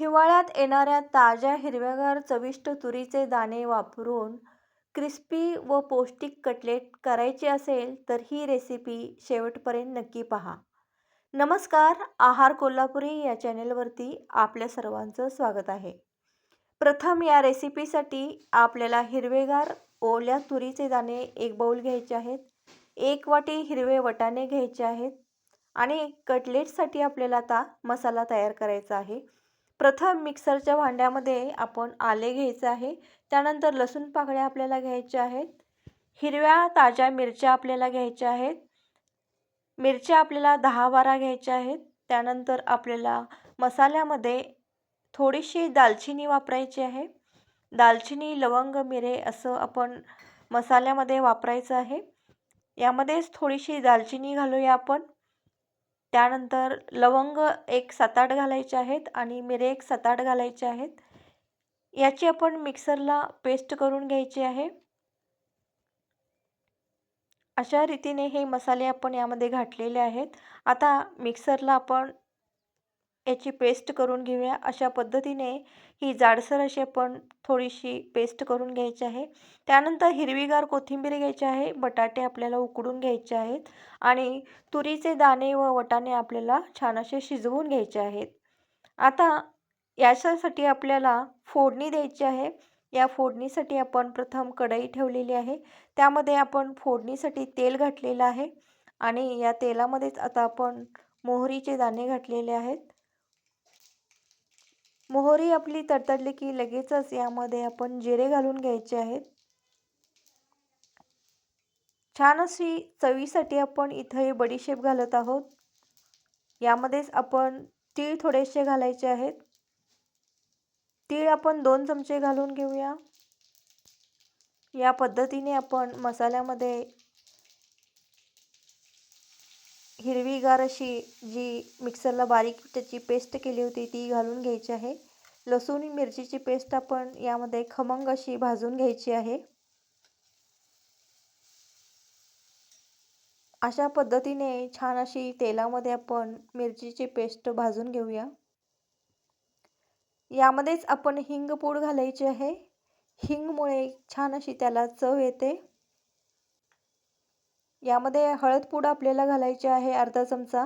हिवाळ्यात येणाऱ्या ताज्या हिरव्यागार चविष्ट तुरीचे दाणे वापरून क्रिस्पी व पौष्टिक कटलेट करायचे असेल तर ही रेसिपी शेवटपर्यंत नक्की पहा. नमस्कार आहार कोल्हापुरी या चॅनेलवरती आपल्या सर्वांचं स्वागत आहे. प्रथम या रेसिपीसाठी आपल्याला हिरवेगार ओल्या तुरीचे दाणे एक बाऊल घ्यायचे आहेत एक वाटी हिरवे वटाणे घ्यायचे आहेत आणि कटलेटसाठी आपल्याला आता मसाला तयार करायचा आहे. प्रथम मिक्सरच्या भांड्यामध्ये आपण आले घ्यायचं आहे. त्यानंतर लसूण पाकळ्या आपल्याला घ्यायच्या आहेत. हिरव्या ताज्या मिरच्या आपल्याला घ्यायच्या आहेत. मिरच्या आपल्याला दहा बारा घ्यायच्या आहेत. त्यानंतर आपल्याला मसाल्यामध्ये थोडीशी दालचिनी वापरायची आहे. दालचिनी लवंग मिरे असं आपण मसाल्यामध्ये वापरायचं आहे. यामध्येच थोडीशी दालचिनी घालूया आपण. त्यानंतर लवंग एक सात आठ घालायचे आहेत आणि मिरे एक सात आठ घालायचे आहेत. याची आपण मिक्सरला पेस्ट करून घ्यायची आहे. अशा रीतीने हे मसाले आपण यामध्ये घातलेले आहेत. आता मिक्सरला आपण याची पेस्ट करून घेऊया. अशा पद्धतीने ही जाडसर अशी आपण थोडीशी पेस्ट करून घ्यायची आहे. त्यानंतर हिरवीगार कोथिंबीर घ्यायची आहे. बटाटे आपल्याला उकडून घ्यायचे आहेत. आणि तुरीचे दाणे व वटाणे आपल्याला छान असे शिजवून घ्यायचे आहेत. आता याच्यासाठी आपल्याला फोडणी द्यायची आहे. या फोडणीसाठी आपण प्रथम कढई ठेवलेली आहे. त्यामध्ये आपण फोडणीसाठी तेल घातलेलं आहे. आणि या तेलामध्येच आता आपण मोहरीचे दाणे घातलेले आहेत. मोहरी आपली तडतडली की लगेचच यामध्ये आपण जिरे घालून घ्यायचे आहेत. छान अशी चवीसाठी आपण इथं हे बडीशेप घालत आहोत. यामध्येच आपण तीळ थोडेसे घालायचे आहेत. तीळ आपण दोन चमचे घालून घेऊया. या पद्धतीने आपण मसाल्यामध्ये हिरवीगार अशी जी मिक्सरला बारीक त्याची पेस्ट केली होती ती घालून घ्यायची आहे. लसूण मिरचीची पेस्ट आपण यामध्ये खमंग अशी भाजून घ्यायची आहे. अशा पद्धतीने छान अशी तेलामध्ये आपण मिरचीची पेस्ट भाजून घेऊया. यामध्येच आपण हिंग पूड घालायची आहे. हिंगमुळे छान अशी त्याला चव येते. यामध्ये हळद पूड आपल्याला घालायची आहे अर्धा चमचा.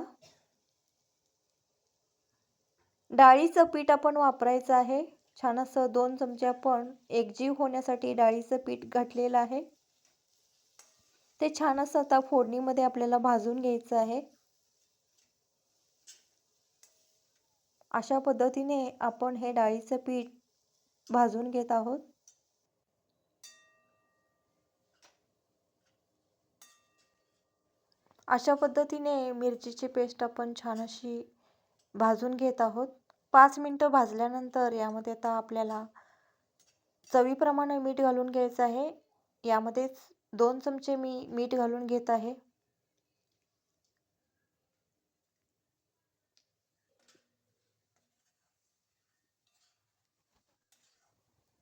डाळीचं पीठ आपण वापरायचं आहे. छान असं दोन चमचे आपण एकजीव होण्यासाठी डाळीचं पीठ घातलेलं आहे. ते छान असं आता फोडणीमध्ये आपल्याला भाजून घ्यायचं आहे. अशा पद्धतीने आपण हे डाळीचं पीठ भाजून घेत आहोत. अशा पद्धतीने मिरचीची पेस्ट आपण छान अशी भाजून घेत आहोत. पाच मिनटं भाजल्यानंतर यामध्ये आता आपल्याला चवीप्रमाणे मीठ घालून घ्यायचं आहे. यामध्येच दोन चमचे मी मीठ घालून घेत आहे.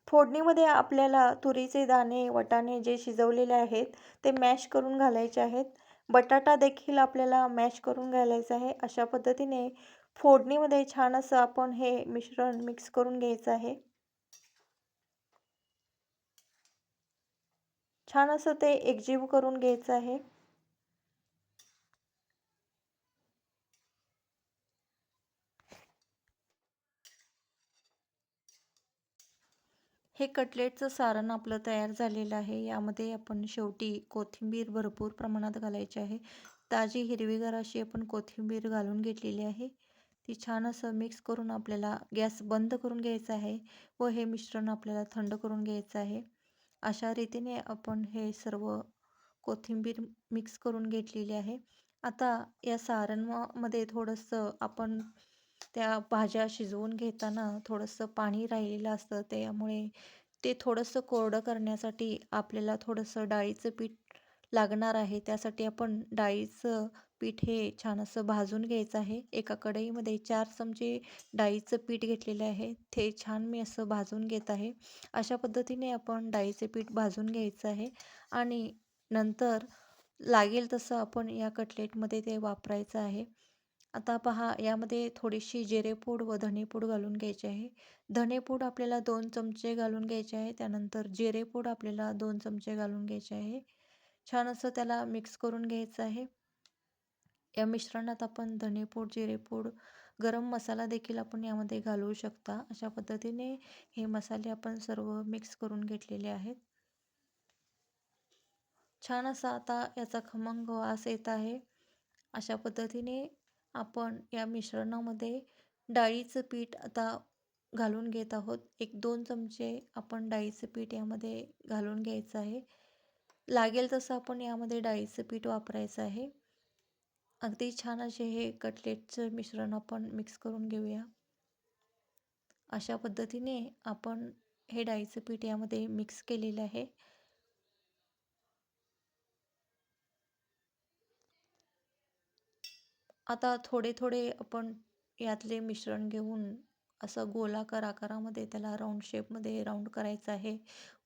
फोडणीमध्ये आपल्याला तुरीचे दाणे वटाणे जे शिजवलेले आहेत ते मॅश करून घालायचे आहेत. बटाटा देखील आपल्याला मॅश करून घालायचा आहे. अशा पद्धतीने फोडणीमध्ये छान असं आपण हे मिश्रण मिक्स करून घ्यायचं आहे. छान असं ते एकजीव करून घ्यायचं आहे. हे कटलेटचं सारण आपलं तयार झालेलं आहे. यामध्ये आपण शेवटी कोथिंबीर भरपूर प्रमाणात घालायची आहे. ताजी हिरवीगार अशी आपण कोथिंबीर घालून घेतलेली आहे. ती छान असं मिक्स करून आपल्याला गॅस बंद करून घ्यायचा आहे व हे मिश्रण आपल्याला थंड करून घ्यायचं आहे. अशा रीतीने आपण हे सर्व कोथिंबीर मिक्स करून घेतलेली आहे. आता या सारणमध्ये थोडंसं आपण त्या भाज्या शिजवून घेताना थोडंसं पाणी राहिलेलं असतं त्यामुळे ते थोडंसं कोरडं करण्यासाठी आपल्याला थोडंसं डाळीचं पीठ लागणार आहे. त्यासाठी आपण डाळीचं पीठ हे छान असं भाजून घ्यायचं आहे. एका कढईमध्ये चार चमचे डाळीचं पीठ घेतलेले आहे. ते छान मी असं भाजून घेत आहे. अशा पद्धतीने आपण डाळीचे पीठ भाजून घ्यायचं आहे आणि नंतर लागेल तसं आपण या कटलेटमध्ये ते वापरायचं आहे. आता पहा यामध्ये थोडीशी जिरेपूड व धणेपूड घालून घ्यायची आहे. धणेपूड आपल्याला दोन चमचे घालून घ्यायचे आहे. त्यानंतर जिरेपूड आपल्याला दोन चमचे घालून घ्यायचे आहे. छान असं त्याला मिक्स करून घ्यायचं आहे. या मिश्रणात आपण धणेपूड जिरेपूड गरम मसाला देखील आपण यामध्ये घालवू शकता. अशा पद्धतीने हे मसाले आपण सर्व मिक्स करून घेतलेले आहेत. छान असा आता याचा खमंग वास येत आहे. अशा पद्धतीने आपण या मिश्रणामध्ये डाळीचं पीठ आता घालून घेत आहोत. एक दोन चमचे आपण डाळीचं पीठ यामध्ये घालून घ्यायचं आहे. लागेल तसं आपण यामध्ये डाळीचं पीठ वापरायचं आहे. अगदी छान असे हे कटलेटचं मिश्रण आपण मिक्स करून घेऊया. अशा पद्धतीने आपण हे डाळीचं पीठ यामध्ये मिक्स केलेलं आहे. आता थोडे थोडे आपण यातले मिश्रण घेऊन असं गोलाकार आकारामध्ये त्याला राऊंड शेपमध्ये राऊंड करायचं आहे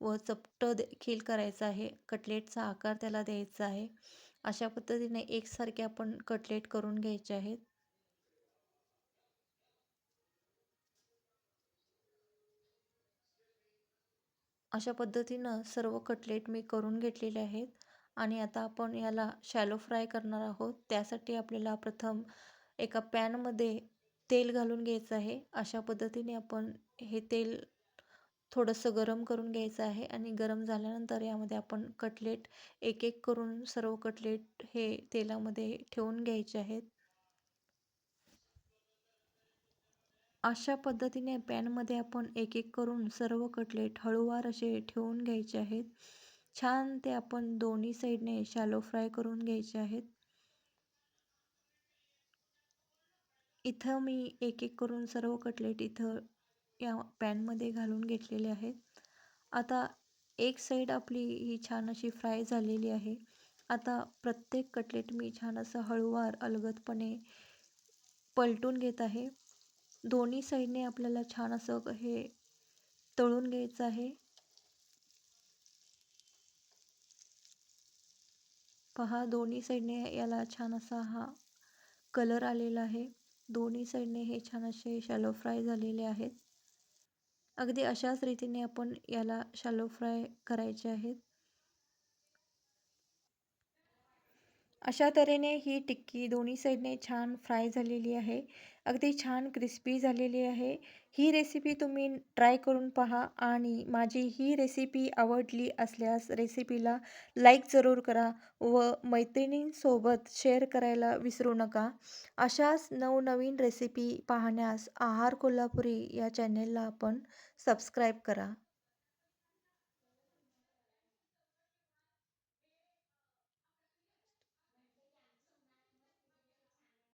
व चपटं देखील करायचं आहे. कटलेटचा आकार त्याला द्यायचा आहे. अशा पद्धतीने एकसारखे आपण कटलेट करून घ्यायचे आहेत. अशा पद्धतीनं सर्व कटलेट मी करून घेतलेले आहेत. आणि आता आपण याला शॅलो फ्राय करणार आहोत. त्यासाठी आपल्याला प्रथम एका पॅनमध्ये तेल घालून घ्यायचं आहे. अशा पद्धतीने आपण हे तेल थोडंसं गरम करून घ्यायचं आहे आणि गरम झाल्यानंतर यामध्ये आपण कटलेट एक एक करून सर्व कटलेट हे तेलामध्ये ठेवून घ्यायचे आहेत. अशा पद्धतीने पॅनमध्ये आपण एक एक करून सर्व कटलेट हळूवार असे ठेवून घ्यायचे आहेत. छान ते आपण दोन्ही साईडने शॅलो फ्राय करून घ्यायचे आहेत. इथं मी एक एक करून सर्व कटलेट इथं या पॅनमध्ये घालून घेतलेले आहेत. आता एक साईड आपली ही छान अशी फ्राय झालेली आहे. आता प्रत्येक कटलेट मी छान असं हळूवार अलगदपणे पलटून घेत आहे. दोन्ही साईडने आपल्याला छान असं हे तळून घ्यायचं आहे. पहा दोन्ही साईडने याला छान असा हा कलर आलेला आहे. दोन्ही साईडने हे छान असे शॅलो फ्राय झालेले आहेत. अगदी अशाच रीतीने आपण याला शॅलो फ्राय करायचे आहेत. अशा तऱ्हेने ही टिक्की दोन्ही साईडने छान फ्राय झालेली आहे. अगदी छान क्रिस्पी झालेली आहे. ही रेसिपी तुम्ही ट्राय करून पहा आणि माझी ही रेसिपी आवडली असल्यास रेसिपीला लाईक जरूर करा व मैत्रिणींसोबत शेअर करायला विसरू नका. अशाच नवनवीन रेसिपी पाहण्यास आहार कोल्हापुरी या चॅनेलला आपण सबस्क्राईब करा.